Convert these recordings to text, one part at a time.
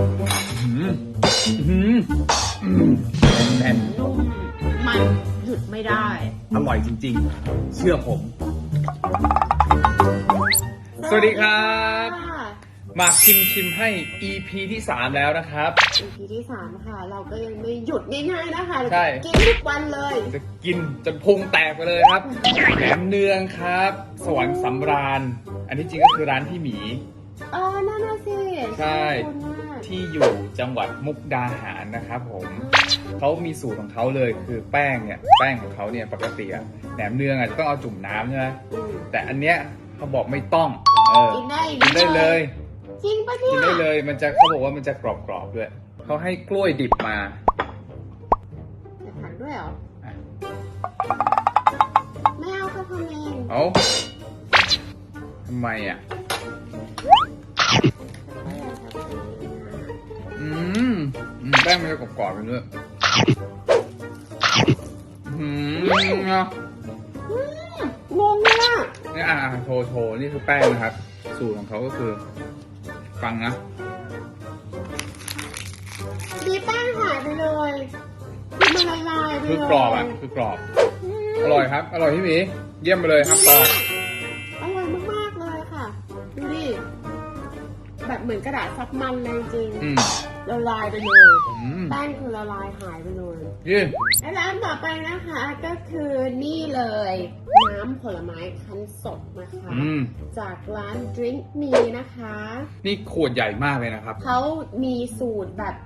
หืมหืมอืมแน่นนุ่มมันหยุดไม่ได้ๆอร่อยจริง ๆ เชื่อผม สวัสดีครับ ค่ะ มาชิมชิมให้ EP ที่ 3 แล้วนะครับ EP ที่สามค่ะ เราก็ยังไม่หยุดง่ายๆนะคะเราใช่ จะกินทุกวันเลย จะกินจนพุงแตกไปเลยครับแหนมเนืองครับ สวรรค์สำราญ อันที่จริงก็คือร้านพี่หมี เออนั่นน่ะสิใช่คุณมาก ที่อยู่จังหวัดมุกดาหารนะครับผมเขามีสูตรของเขาเลยคือแป้งเนี่ยแป้งของเขาเนี่ยปกติอะแหนมเนืองอาจจะต้องเอาจุ่มน้ำใช่ไหมอืมแต่อันเนี้ยเขาบอกไม่ต้องเออกินได้กินได้เลย จริงปะเนี่กิยนได้เลยมันจะเขาบอกว่ามันจะกรอบๆด้วยเขาให้กล้วยดิบมาจะขันด้วยเหรอ อะไม่เอาค่ะทำเองเอาทำไมอะ แป้งมันจะกรอบๆไปด้วยอืมเนาะอืมงงเลยอะนี่อ่าโชว์โชว์นี่คือแป้งนะครับ สูตรของเขาก็คือ ฟังนะดีแป้งหายไปเลยคือมันละลายไปเลยคือกรอบอะ คือกรอบ อร่อยครับ อร่อยพี่หมี เยี่ยมไปเลยครับต่ออร่อยมากๆเลยค่ะ ดูดิ แบบเหมือนกระดาษซับมันเลยจริงอืม ละลายไปเลยอืมแป้งคือละลายหายไปเลยยื่นและร้านต่อไปนะคะก็คือนี่เลย น้ำผลไม้คั้นสดนะคะ อืมจากร้าน Drink Me นะคะ นี่ขวดใหญ่มากเลยนะครับ เขามีสูตรแบบ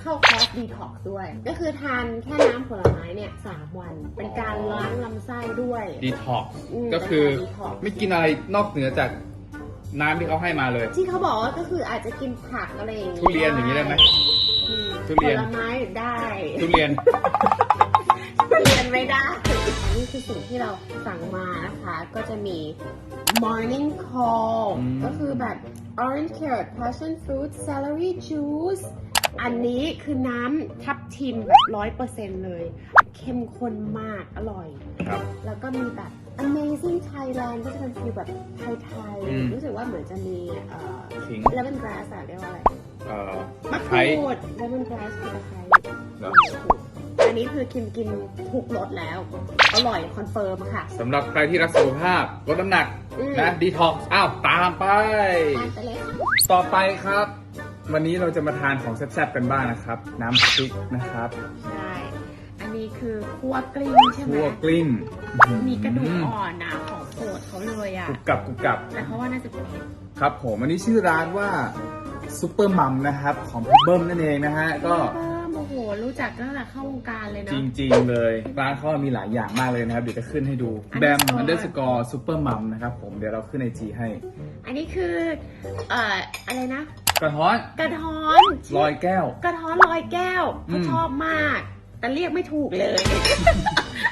เข้าคอร์สดีท็อกด้วย ก็คือทานแค่น้ำผลไม้เนี่ยสามวัน เป็นการล้างลำไส้ด้วยดีท็อกอืมก็คือเป็นการ detox ไม่กินอะไรนอกเหนือจาก น้ำที่เขาให้มาเลย ที่เขาบอกว่าก็คืออาจจะกินผักอะไรอย่างนี้ทุเรียนอย่างนี้ได้ไหมอืมทุเรียน ผลไม้ได้ทุเรียน ทุเรียนไม่ได้อันนี้คือสิ่งที่เราสั่งมานะคะ ก็จะมี morning call อืม ก็คือแบบ orange carrot passion fruit celery juice อันนี้คือน้ำทับทิมแบบร้อยเปอร์เซ็นต์เลย เข้มข้นมากอร่อย ครับ แล้วก็มีแบบ amazing Thailand ก็จะเป็นฟีลแบบไทยอืม ๆ รู้สึกว่าเหมือนจะมีเอ่อขิง lemon grass อะเรียกว่าอะไรเอ่อมะกไทยรูด lemon grass คือตะไคร้เหรออันนี้คือคิมกินทุกรสแล้ว อร่อยคอนเฟิร์มค่ะ สำหรับใครที่รักสุขภาพลดน้ำหนักอืม นะดีท็อกอ้าว ตามไปทานไปเลยค่ะ ต่อไปครับ วันนี้เราจะมาทานของแซ่บๆกันบ้างนะครับ น้ำพริกนะครับ ใช่อันนี้ คือคั่วกลิ้งใช่ไหมคั่วกลิ้งมีกระดูกอ่อนนะของโปรดเขาเลยอะกรุบกรับกรุบกรับแต่เขาว่าน่าจะเป็นครับผมอันนี้ชื่อร้านว่าซุปเปอร์มัมนะครับ ของพี่เบิ้มนั่นเองนะฮะก็เพิ่มโอ้โหรู้จักตั้งแต่เข้าวงการเลยจเนาะริง ๆ เลยร้านเขามีหลายอย่างมากเลยนะครับ เดี๋ยวจะขึ้นให้ดูอันแบนี้มสวยอันเดอร์สกอร์ซุปเปอร์มัมนะครับผมเดี๋ยวเราขึ้นไอจีให้ อันนี้คือเอ่ออะไรนะ กระท้อน กระท้อนลอยแก้ว กระท้อนลอยแก้วอืเขามชอบมาก แต่เรียกไม่ถูกเลย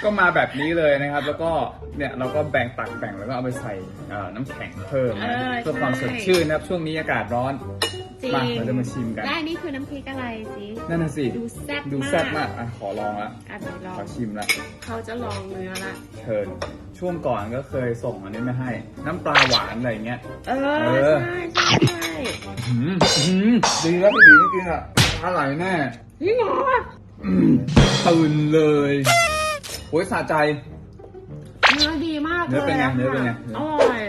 ก็มาแบบนี้เลยนะครับ แล้วก็เนี่ยเราก็แบ่งตักแบ่งแล้วก็เอาไปใส่เอ่อน้ำแข็งเพิ่มนะเออเพื่อความใช่สดชื่นนะครับ ช่วงนี้อากาศร้อนจริง มาเราจะมาชิมกันได้นี่คือน้ำพริกอะไรสินั่นน่ะสิดูแซ่บดูแซ่บมากอะขอลองละอะเดี๋ยวลอของชิมละเขาจะลองเนื้อละ เชิญช่วงก่อนก็เคยส่งอันนี้มาให้ น้ำปลาหวานอะไรอย่างเงี้ย เอเออ อ ใช่ใช่ใช่หืมหืมดีแล้วไม่ดีไม่กินอะอร่อยแน่ นี่หรออืม ตื่นเลยโอ้ยสะใจ เนื้อดีมากเลยเนื้อเป็นไงะเนื้อเป็นไง อร่อย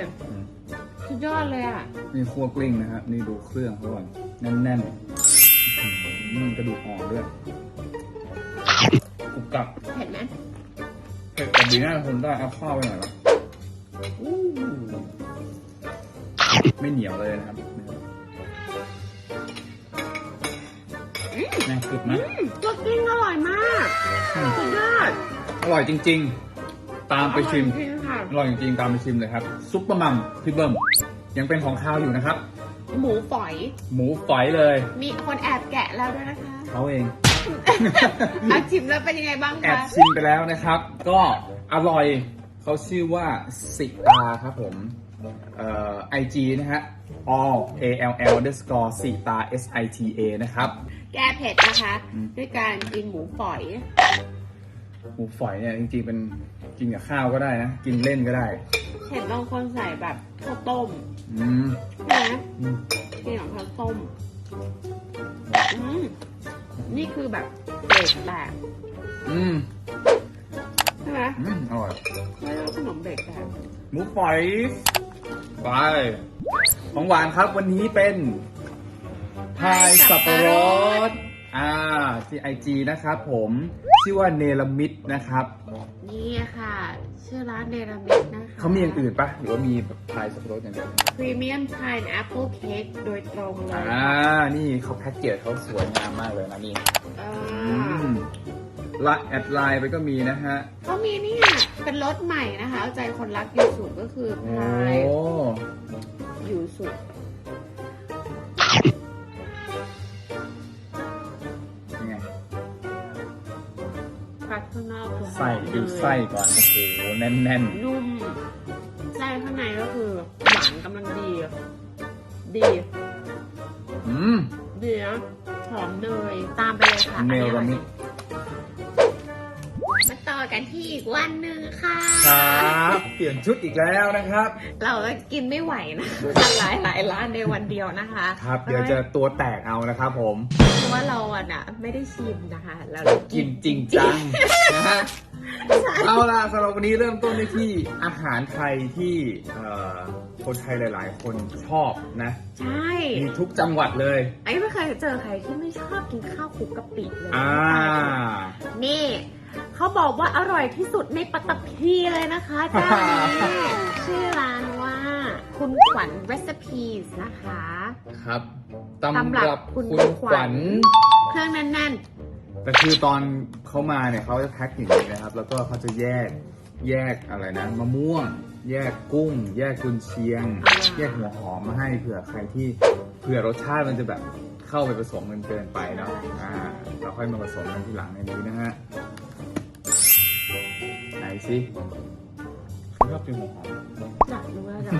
สุดยอดเลยอะนี่คั่วกลิ้งนะครับนี่ดูเครื่องเขาก่อนแน่นๆอืมกระดูกอ่อนด้วยกรุบกรับเห็นไหมเผ็ดแต่ดีน่าทนได้เอาข้าวไปหน่อยละอู้ไม่เหนียวเลยนะครับ แม่กรึบนะอืมตัวกิ้งอร่อยมากอืมสุดยอดอร่อยจริง ๆ ตามไปชิมอร่อยจริงๆค่ะอร่อยจริงๆตามไปชิมเลยครับ ซุปเปอร์มัมพี่เบิ้มยังเป็นของข้าวอยู่นะครับ หมูฝอย หมูฝอยเลย มีคนแอบแกะแล้วด้วยนะคะเขาเองอาชิมแล้วเป็นยังไงบ้างแอบคะชิมไปแล้วนะครับ ก็อร่อยเขาชื่อว่าสิตาครับผมเอ่อไอจีนะฮะ all a l l underscore สิตา s i t a นะครับ แก้เผ็ดนะคะอืมด้วยการกินหมูฝอย หมูฝอยเนี่ยจริงๆเป็นกินกับข้าวก็ได้นะ กินเล่นก็ได้ เห็นบางคนใส่แบบข้าวต้มอืมใช่ไหมอืมกินกับข้าวต้มอืมนี่คือแบบเบรกแตกอืมใช่ไหมอืมอร่อยไม่ต้องขนมเบรกแตกหมูฝอย ไป ของหวานครับวันนี้เป็น พายสับปะรด อ่าที่ไอจีนะครับผมชื่อว่าเนลมิดนะครับ นี่ค่ะ ชื่อร้านเดรามิดนะคะเขามีอย่างอื่นปะหรือว่ามีแบบพายสับปะรดอย่างเดียวพรีเมียมพายแอปเปิลเค้กโดยตรงเลยอ่า นี่เขาแพ็กเกจเขาสวยงามมากเลยนะนี่อ่าอืมละแอดไลน์ไปก็มีนะฮะ เขามีเนี่ยเป็นรถใหม่นะคะ เอาใจคนรักยูสุก็คือโอ้พายยูสุนี่ ข้างนอกคือหอมไส้ดูไส้ก่อนโอ้โหแน่นนุ่มไส้ข้างในก็คือหวานกำลังดี ดีๆอืมดีนะหอมเนยตามไปเลยค่ะเนลมิดมาต่อกันที่อีกวันหนึ่งค่ะ ครับ เปลี่ยนชุดอีกแล้วนะครับ เราก็กินไม่ไหวนะหลายหลายร้านในวันเดียวนะคะ ครับ เดี๋ยวจะตัวแตกเอานะครับผมเพ ราะว่าเราอะนะไม่ได้ชิมนะคะเรากินจริงจังนะฮะเอาล่ะสำหรับวันนี้เริ่มต้นด้วยที่อาหารไทยที่เอ่อคนไทยหลาย ๆ คนชอบนะใช่มีทุกจังหวัดเลยไอ้ไม่เคยเจอใครที่ไม่ชอบกินข้าวคลุกกะปิเลยอ่านี่เขาบอกว่าอร่อยที่สุดในปัตตภีเลยนะคะเจ้านี้ชื่อ ญ recipes นะคะครับตำตำรัรับบคุคุณณขขวัวัญญเครื่องแน่นแต่คือตอนเขามาเนี่ยเขาจะแพ็คอย่างนี้นะครับ แล้วก็เขาจะแยกแยกอะไรนะมะม่วง แยกกุ้ง แยกกุนเชียง แยกหัวหอมมาให้เผื่อใครที่เผื่อรสชาติมันจะแบบเข้าไปผสมกันเกินไปเนาะอ่าเราค่อยมาผสมกันทีหลังในนี้นะฮะไหนสิเขาชอบกินหัวหอม ๆอยากรู้ว่าจะ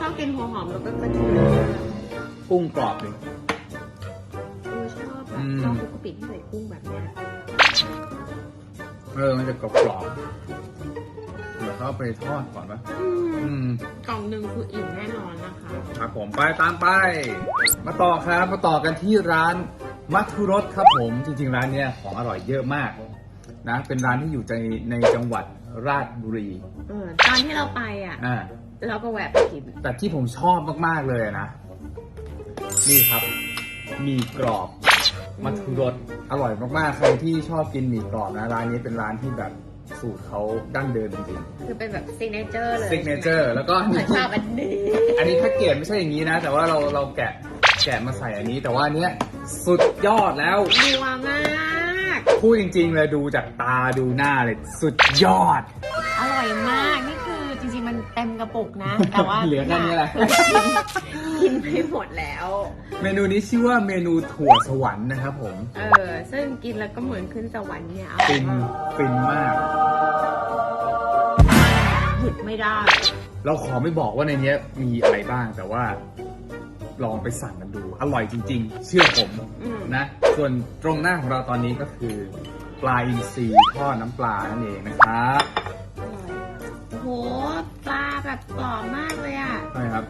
ชอบกินหัวหอมแล้วก็กระเทียมกุ้งกรอบเลยเออชอบแบอืบมข้าวคลุกกะปิที่ใส่กุ้งแบบเนี้ยเออมันจะกรอบกรอบๆเดี๋ยวเขาเอาไปทอดก่อนปะอืมอืมกล่องหนึ่งคืออิ่มแน่นอนนะคะ ครับผมไปตามไป มาต่อครับมาต่อกันที่ร้านมัทุรสครับผมจริงๆร้านเนี้ยของอร่อยเยอะมากนะเป็นร้านที่อยู่ในในจังหวัดราชบุรี เออตอนที่เราไปอะ อ่า เราก็แวะไปกิน แต่ที่ผมชอบมาก ๆ เลยนะ นี่ครับหมีกรอบมัทุรสอร่อยมาก ๆ ใครที่ชอบกินหมี่กรอบนะ ร้านนี้เป็นร้านที่แบบสูตรเขาดั้งเดิมจริงคือเป็นแบบซิกเนเจอร์เลยซิกเนเจอร์แล้วก็เหมือนชอบอันนี้อันนี้แพ็กเกจไม่ใช่อย่างนี้นะ แต่ว่าเราเราแกะแกะมาใส่อันนี้ แต่ว่าอันเนี้ยสุดยอดแล้ว นัวมาก พูดจริงๆเลยดูจากตาดูหน้าเลยสุดยอด อร่อยมากนี่คือจริงๆ มันเต็มกระปุกนะ แต่ว่าเหลือแค่นี้แหละ กินไปหมดแล้ว เมนูนี้ชื่อว่าเมนูถั่วสวรรค์นะครับผม เออ ซึ่งกินแล้วก็เหมือนขึ้นสวรรค์เนี่ยฟินฟินมากหยุดไม่ได้ เราขอไม่บอกว่าในเนี้ยมีอะไรบ้างแต่ว่าลองไปสั่งกันดู อร่อยจริง ๆ เชื่อผมอืมนะ ส่วนตรงหน้าของเราตอนนี้ก็คือ ปลาอินทรีทอดน้ำปลานั่นเองนะครับอร่อย โอ้โหปลาแบบกรอบมากเลยอะใช่ครับ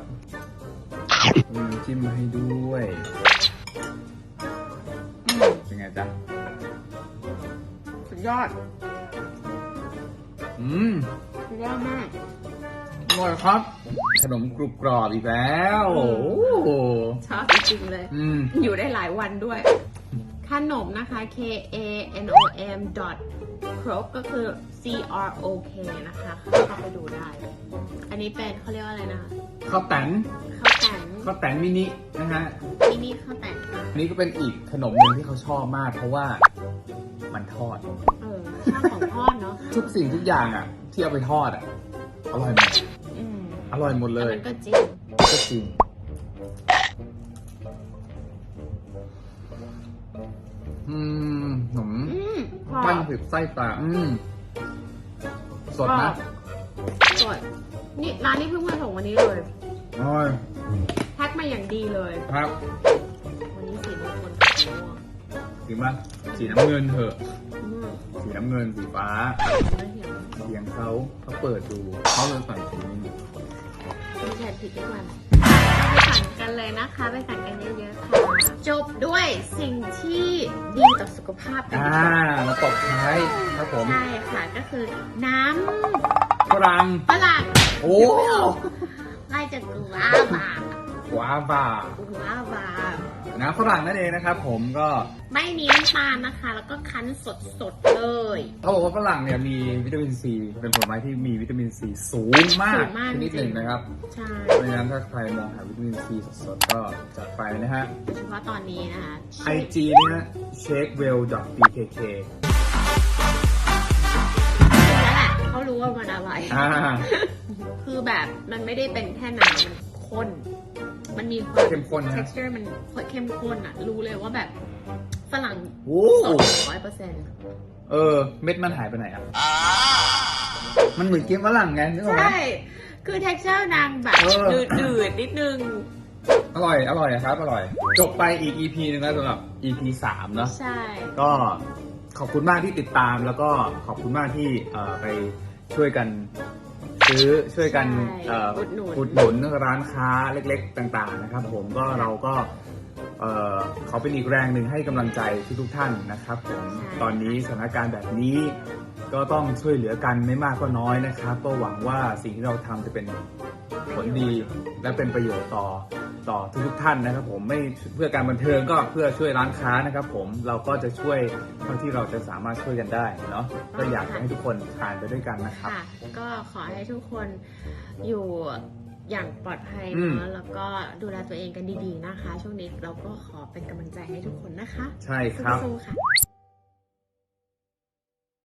มีน้ำจิ้มมาให้ด้วยอืมเป็นไงจ๊ะสุดยอดอืมสุดยอดมากอร่อยครับ ขนมกรุบกรอบอีกแล้วอืโอ้มโหชอบจริงๆเลย อืมอยู่ได้หลายวันด้วย ขนมนะคะ K A N O M dot croak ก็คือ C R O K นะคะเข้าไปดูได้ อันนี้เป็นเขาเรียกว่าอะไรนะคะข้าวแตนข้าวแตนข้าวแตนมินินะฮะที่นี่ข้าวแตนค่ะอันนี้ก็เป็นอีกขนมหนึ่งที่เขาชอบมาก เพราะว่ามันทอด เออชอบของทอดเนาะทุกสิ่งทุกอย่างอะ ที่เอาไปทอดอะอร่อยหมดอืมอร่อยหมดเลแต่ยมันก็จริงก็จริงอืมขนมอืมกรอปั้นบผิดไส้ปลาอืม สดกรอนะบสดนี่ร้านนี้เพิ่งมาส่งวันนี้เลยอร่อยแพ็คมาอย่างดีเลย ครับ วันนี้สีมงคลสีม่วงถึงมาสีน้ำเงินเถอะอืมสีน้ำเงินสีฟ้าไม่เหี่ยวเสียงเขาเขาเปิดดูเขาเลยใส่สีนี้มีแทนผิดทุกวันไปสั่งกันเลยนะคะ ไปสั่งกันเยอะๆค่ะ จบด้วยสิ่งที่ดีต่อสุขภาพกันอ่าดีกว่ามาตบท้ายครับผมใช่ค่ะก็คือน้ฝรั่งำฝรั่งโอ้ไล่จากกุลาบา ว้าบ่ากุลาบา น้ำฝรั่งนั่นเองนะครับผมก็ไม่มีน้ำตาลนะคะ แล้วก็คั้นสดๆเลยเขาบอกว่าฝรั่งเนี่ยมีวิตามินซีเป็นผลไม้ที่มีวิตามินซีสูงมากสูงมากชนิดหนึ่งจริงนะครับใช่เพราะฉะนั้นถ้าใครมองหาวิตามินซีสดๆก็จัดไปนะฮะโดยเฉพาะตอนนี้นะคะ IG นี่นะ shakewell.bkk นั่นแหละเขารู้ว่ามันอะไร อ่า คือแบบมันไม่ได้เป็นแค่น้ำมันข้น มันมีความ เข้มข้นนะ texture มันเข้มข้นอะรู้เลยว่าแบบฝรั่งโอ้สดร้อยเปอร์เซ็นต์เออ เม็ดมันหายไปไหนอะ มันเหมือนกินฝรั่งไงนึกออกไหม ใช่ คือ texture นางแบบเออ ดืดดืดๆนิดนึง อร่อย อร่อยครับ อร่อย จบไปอีก EP หนึงแล้วสำหรับ EP สามเนาะใช่ ก็ขอบคุณมากที่ติดตามแล้วก็ขอบคุณมากที่เอ่อไปช่วยกัน ซื้อช่วยกันใช่เอ่ออุดหนุน อุดหนุนร้านค้าเล็กๆต่างๆนะครับ ผมก็เราก็เอ่อขอเป็นอีกแรงหนึ่งให้กำลังใจทุกๆท่านนะครับผมตอนนี้สถานการณ์แบบนี้ ก็ต้องช่วยเหลือกันไม่มากก็น้อยนะครับ ก็หวังว่าสิ่งที่เราทำจะเป็นผลดีและเป็นประโยชน์ต่อ ต่อทุกๆท่านนะครับ ผมไม่เพื่อการบันเทิงก็เพื่อช่วยร้านค้านะครับ ผมเราก็จะช่วยเท่าที่เราจะสามารถช่วยกันได้เนาะก็อยากจะให้ทุกคนทานไปด้วยกันนะครับ ค่ะ ก็ขอให้ทุกคนอยู่อย่างปลอดภัยอืม เนาะแล้วก็ดูแลตัวเองกันดีๆนะคะ ช่วงนี้เราก็ขอเป็นกำลังใจให้ทุกคนนะคะใช่ครับ สู้ๆค่ะ